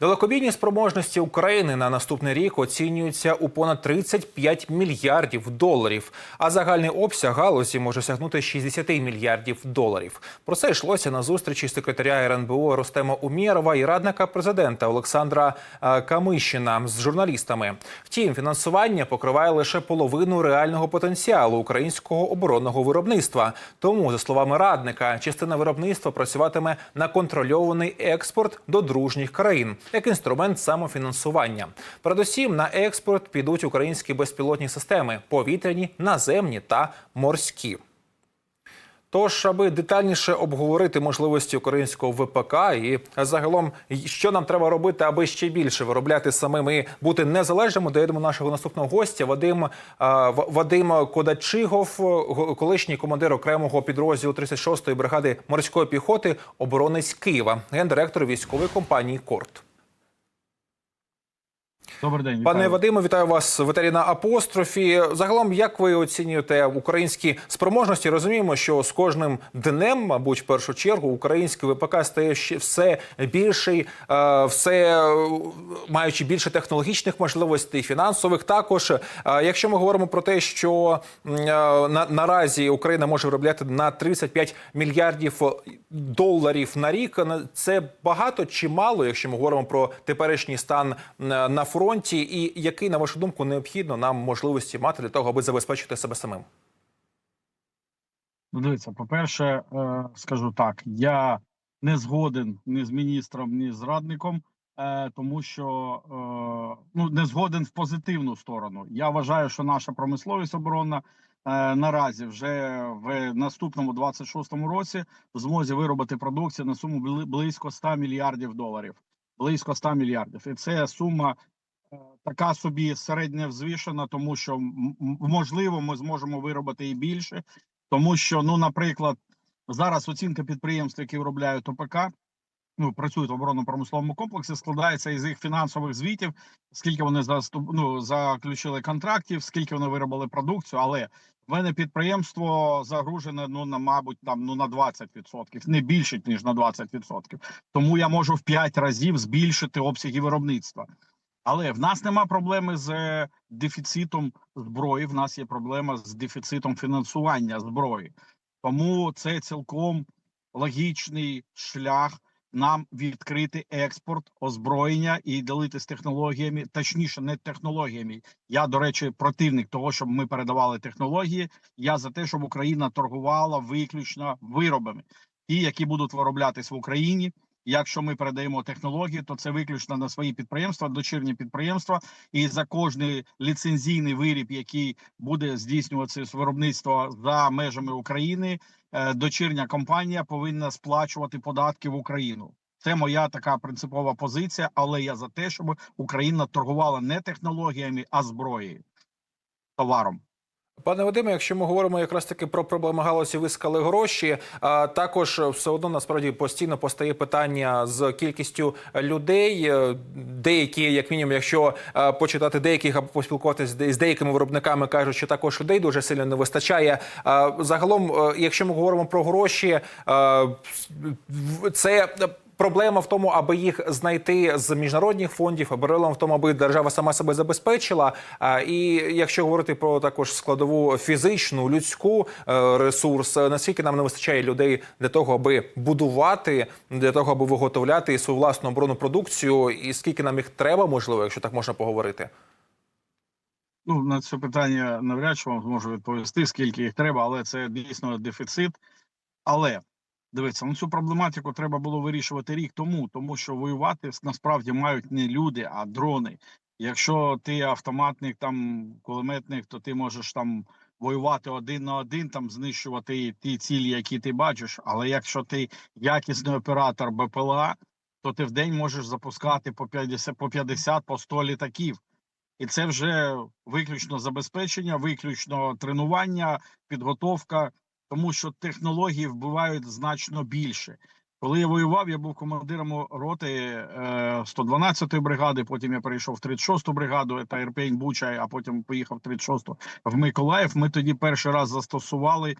Далекобійні спроможності України на наступний рік оцінюються у понад 35 мільярдів доларів, а загальний обсяг галузі може сягнути 60 мільярдів доларів. Про це йшлося на зустрічі секретаря РНБО Ростема Умєрова і радника президента Олександра е, Камишина з журналістами. Втім, фінансування покриває лише половину реального потенціалу українського оборонного виробництва. Тому, за словами радника, частина виробництва працюватиме на контрольований експорт до дружніх країн як інструмент самофінансування. Передусім на експорт підуть українські безпілотні системи повітряні, наземні та морські. Тож, аби детальніше обговорити можливості українського ВПК і загалом, що нам треба робити, аби ще більше виробляти самим і бути незалежними, доїдемо нашого наступного гостя Вадим е, Вадим Кодачигов, колишній командир окремого підрозділу 36-ї бригади морської піхоти, оборонець Києва, гендиректор військової компанії Корт. Добрий день, Пане вітаю. Вадиме, вітаю вас в етері на апострофі. Загалом, як ви оцінюєте українські спроможності? Розуміємо, що з кожним днем, мабуть, в першу чергу, український ВПК стає ще все більший, е, все е, маючи більше технологічних можливостей, фінансових. Також, Е, якщо ми говоримо про те, що на, наразі Україна може виробляти на 35 мільярдів доларів на рік, це багато чи мало, якщо ми говоримо про теперішній стан на фронті, і який, на вашу думку, необхідно нам можливості мати для того, аби забезпечити себе самим? Ну, дивіться, по-перше, е, скажу так: я не згоден ні з міністром, ні з радником, е, тому що е, ну не згоден в позитивну сторону. Я вважаю, що наша промисловість оборонна наразі вже в наступному 26-му році в змозі виробити продукцію на суму близько 100 мільярдів доларів. Близько 100 мільярдів, і це сума. Така собі середньовзвішена, тому що можливо ми зможемо виробити і більше, тому що, ну, наприклад, зараз оцінка підприємств, які виробляють ОПК, ну працюють в оборонно-промисловому комплексі, складається із їх фінансових звітів, скільки вони заступ, ну, заключили контрактів, скільки вони виробили продукцію. Але в мене підприємство загружене ну на мабуть там ну на 20%, не більше ніж на 20%. Тому я можу в 5 разів збільшити обсяги виробництва. Але в нас нема проблеми з е, дефіцитом зброї. В нас є проблема з дефіцитом фінансування зброї. Тому це цілком логічний шлях нам відкрити експорт озброєння і ділитися технологіями, точніше, не технологіями. Я, до речі, противник того, щоб ми передавали технології. Я за те, щоб Україна торгувала виключно виробами, ті, які будуть вироблятись в Україні. Якщо ми передаємо технології, то це виключно на свої підприємства, дочірні підприємства, і за кожний ліцензійний виріб, який буде здійснюватися з виробництва за межами України, е, дочірня компанія повинна сплачувати податки в Україну. Це моя така принципова позиція, але я за те, щоб Україна торгувала не технологіями, а зброєю товаром. Пане Вадиме, якщо ми говоримо якраз таки про проблеми галузі, ви сказали гроші. А також все одно насправді постійно постає питання з кількістю людей. Е, Деякі, як мінімум, якщо е, почитати деяких або поспілкуватися з деякими виробниками, кажуть, що також людей дуже сильно не вистачає. Загалом, е, якщо ми говоримо про гроші, це. Проблема в тому, аби їх знайти з міжнародних фондів, а проблема в тому, аби держава сама себе забезпечила. І якщо говорити про також складову фізичну, людську е, ресурс, е, наскільки нам не вистачає людей для того, аби будувати, для того, аби виготовляти свою власну оборонну продукцію, і скільки нам їх треба, можливо, якщо так можна поговорити. Ну на це питання навряд чи вам зможу відповісти, скільки їх треба, але це дійсно дефіцит. Але дивіться, ну цю проблематику треба було вирішувати рік тому, тому що воювати насправді мають не люди, а дрони. Якщо ти автоматник, там кулеметник, то ти можеш там воювати один на один, там знищувати ті цілі, які ти бачиш. Але якщо ти якісний оператор БПЛА, то ти в день можеш запускати по 50, по 50, по 100 літаків. І це вже виключно забезпечення, виключно тренування, підготовка, тому що технології вбивають значно більше. Коли я воював, я був командиром роти е, 112-ї бригади. Потім я перейшов в 36-ту бригаду, та Ірпень Буча, а потім поїхав в 36-ту в Миколаїв. Ми тоді перший раз застосували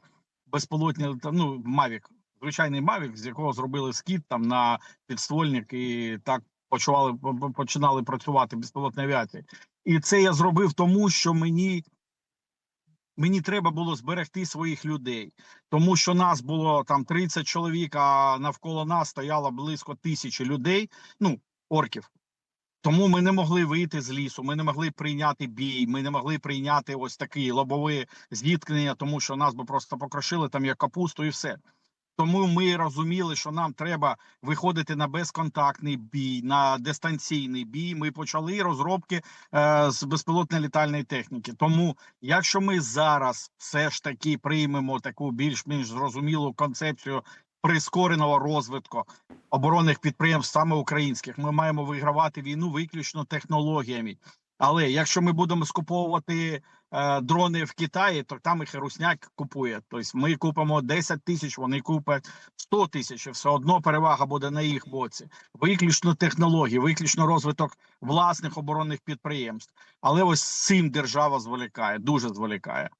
безпілотні лета- ну, Мавік, звичайний Мавік, з якого зробили скіт там на підствольник, і так почували по- починали працювати безпілотні авіації. І це я зробив тому, що мені. Мені треба було зберегти своїх людей, тому що нас було там 30 чоловік, а навколо нас стояло близько тисячі людей, ну орків. Тому ми не могли вийти з лісу, ми не могли прийняти бій, ми не могли прийняти ось такі лобові зіткнення, тому що нас би просто покрошили там як капусту і все. Тому ми розуміли, що нам треба виходити на безконтактний бій, на дистанційний бій. Ми почали розробки е, з безпілотної літальної техніки. Тому, якщо ми зараз все ж таки приймемо таку більш-менш зрозумілу концепцію прискореного розвитку оборонних підприємств, саме українських, ми маємо вигравати війну виключно технологіями. Але якщо ми будемо скуповувати дрони в Китаї, то там їх русняк купує. Тобто ми купимо 10 тисяч, вони куплять 100 тисяч. і Все одно перевага буде на їх боці. Виключно технології, виключно розвиток власних оборонних підприємств. Але ось цим держава зволікає, дуже зволікає.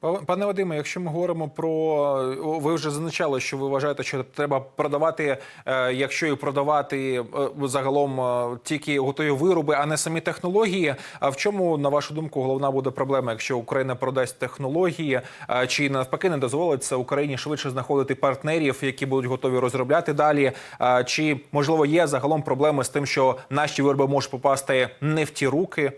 Па- Пане Вадиме, якщо ми говоримо про ви вже зазначали, що ви вважаєте, що треба продавати, е, якщо і продавати е, загалом е, тільки готові вироби, а не самі технології. А в чому, на вашу думку, головна буде проблема, якщо Україна продасть технології, чи навпаки не дозволить це Україні швидше знаходити партнерів, які будуть готові розробляти далі? Чи можливо є загалом проблеми з тим, що наші вироби можуть попасти не в ті руки?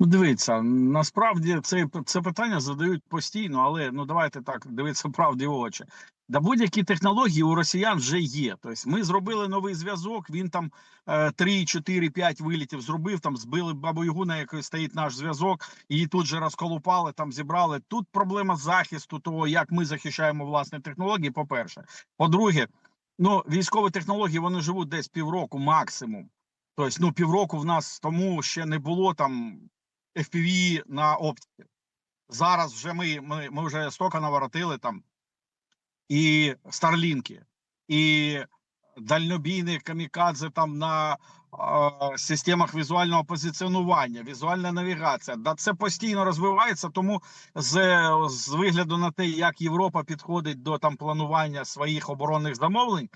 Ну, дивіться, насправді це, це питання задають постійно, але ну давайте так дивитися правді в очі. Да будь-які технології у росіян вже є. Тобто ми зробили новий зв'язок. Він там е, 3, 4, 5 вилітів зробив. Там збили бабу Ягу, на якої стоїть наш зв'язок. Її тут же розколупали, там зібрали. Тут проблема захисту того, як ми захищаємо власні технології. По перше, по-друге, ну військові технології вони живуть десь півроку максимум. Тобто, ну півроку в нас тому ще не було там FPV на оптиці. Зараз вже ми, ми, ми вже стока наворотили там і старлінки, і дальнобійні камікадзе там на е, системах візуального позиціонування, візуальна навігація. Да, це постійно розвивається. Тому з, з вигляду на те, як Європа підходить до там планування своїх оборонних замовлень.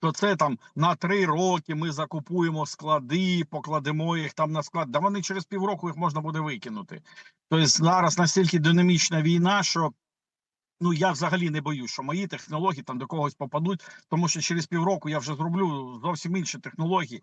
То це там на три роки ми закупуємо склади, покладемо їх там на склад. Да вони через півроку їх можна буде викинути. Тобто зараз настільки динамічна війна, що ну я взагалі не боюсь, що мої технології там до когось попадуть, тому що через півроку я вже зроблю зовсім інші технології.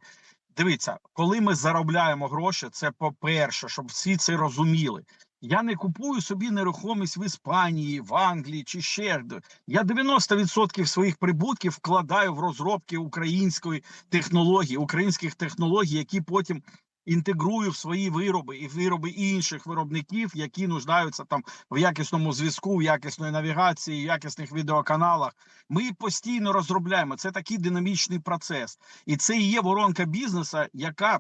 Дивіться, коли ми заробляємо гроші, це по-перше, щоб всі це розуміли. Я не купую собі нерухомість в Іспанії, в Англії чи ще. Я 90% своїх прибутків вкладаю в розробки української технології, українських технологій, які потім інтегрую в свої вироби і вироби інших виробників, які нуждаються там в якісному зв'язку, в якісної навігації, в якісних відеоканалах. Ми постійно розробляємо. Це такий динамічний процес, і це і є воронка бізнесу, яка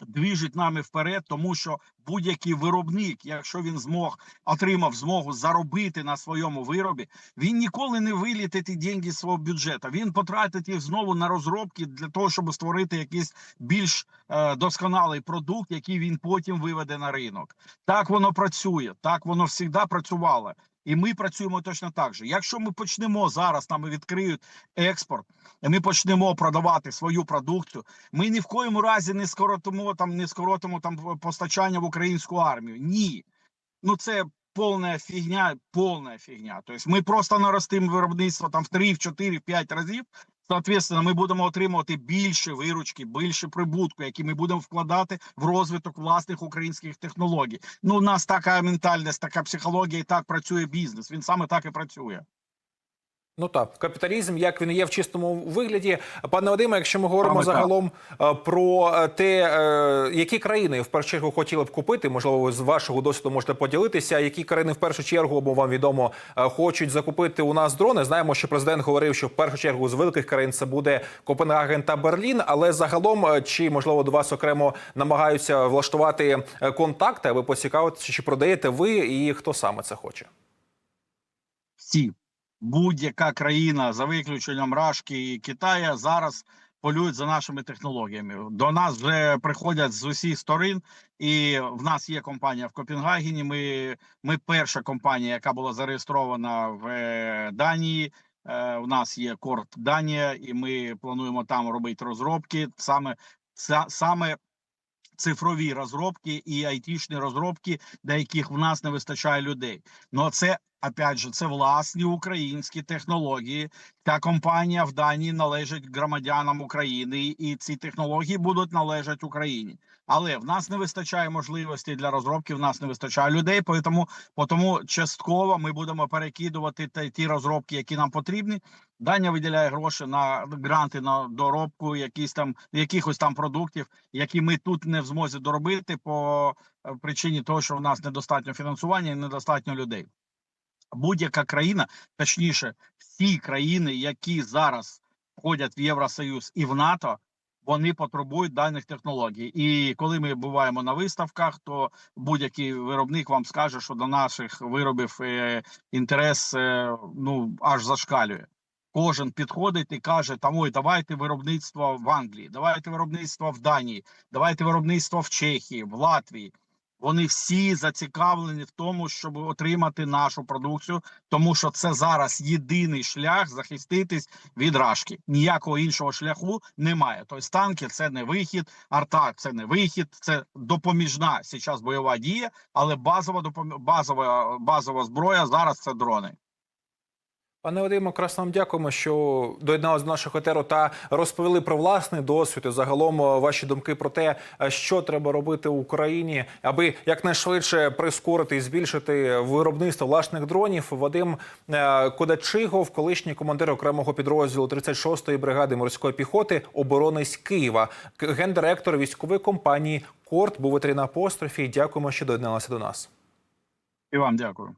двіжить нами вперед, тому що будь-який виробник, якщо він змог отримав змогу заробити на своєму виробі, він ніколи не вилітить ті деньги з свого бюджету. Він потратить їх знову на розробки для того, щоб створити якийсь більш е, досконалий продукт, який він потім виведе на ринок. Так воно працює, так воно завжди працювало. І ми працюємо точно так же. Якщо ми почнемо зараз, нам відкриють експорт, і ми почнемо продавати свою продукцію, ми ні в коєму разі не скоротимо там, не скоротимо там постачання в українську армію. Ні, ну це повна фігня, повна фігня. Тобто ми просто наростимо виробництво там в 3, в 4, в 5 разів. Соответственно, ми будемо отримувати більше виручки, більше прибутку, які ми будемо вкладати в розвиток власних українських технологій. Ну, у нас така ментальність, така психологія, і так працює бізнес. Він саме так і працює. Ну так, капіталізм, як він є в чистому вигляді. Пане Вадиме, якщо ми говоримо Саме загалом е, про е, те, е, які країни в першу чергу хотіли б купити, можливо, ви з вашого досвіду можете поділитися, які країни в першу чергу, бо вам відомо, хочуть закупити у нас дрони. Знаємо, що президент говорив, що в першу чергу з великих країн це буде Копенгаген та Берлін. Але загалом, чи можливо до вас окремо намагаються влаштувати контакти, а ви поцікавитеся, чи продаєте ви і хто саме це хоче? всі будь-яка країна за виключенням Рашки і Китая зараз полюють за нашими технологіями. До нас вже приходять з усіх сторон, і в нас є компанія в Копенгагені. Ми, ми перша компанія, яка була зареєстрована в е, Данії. Е, у нас є корт Данія, і ми плануємо там робити розробки. Саме са- саме цифрові розробки і айтішні розробки, для яких в нас не вистачає людей. Ну це опять же це власні українські технології. Ця компанія в Данії належить громадянам України, і ці технології будуть належати Україні. Але в нас не вистачає можливостей для розробки. В нас не вистачає людей. Тому, тому частково ми будемо перекидувати те- ті розробки, які нам потрібні. Данія виділяє гроші на гранти на доробку, якісь там якихось там продуктів, які ми тут не в змозі доробити по е, причині того, що в нас недостатньо фінансування і недостатньо людей. Будь-яка країна, точніше, всі країни, які зараз входять в Євросоюз і в НАТО, вони потребують даних технологій. І коли ми буваємо на виставках, то будь-який виробник вам скаже, що до наших виробів е, інтерес е, ну аж зашкалює. Кожен підходить і каже: там ой, давайте виробництво в Англії, давайте виробництво в Данії, давайте виробництво в Чехії, в Латвії. Вони всі зацікавлені в тому, щоб отримати нашу продукцію, тому що це зараз єдиний шлях захиститись від рашки. Ніякого іншого шляху немає. Тобто танки це не вихід, арта це не вихід, це допоміжна зараз бойова дія, але базова базова базова зброя зараз це дрони. Пане Вадиме, красно вам дякуємо, що доєдналися до нашого етеру та розповіли про власний досвід і загалом е, ваші думки про те, е, що треба робити в Україні, аби якнайшвидше прискорити і збільшити виробництво власних дронів. Вадим е, Кодачигов, колишній командир окремого підрозділу 36-ї бригади морської піхоти, оборонець Києва, гендиректор військової компанії Корт був ветерина апострофі. Дякуємо, що доєдналися до нас. І вам дякую.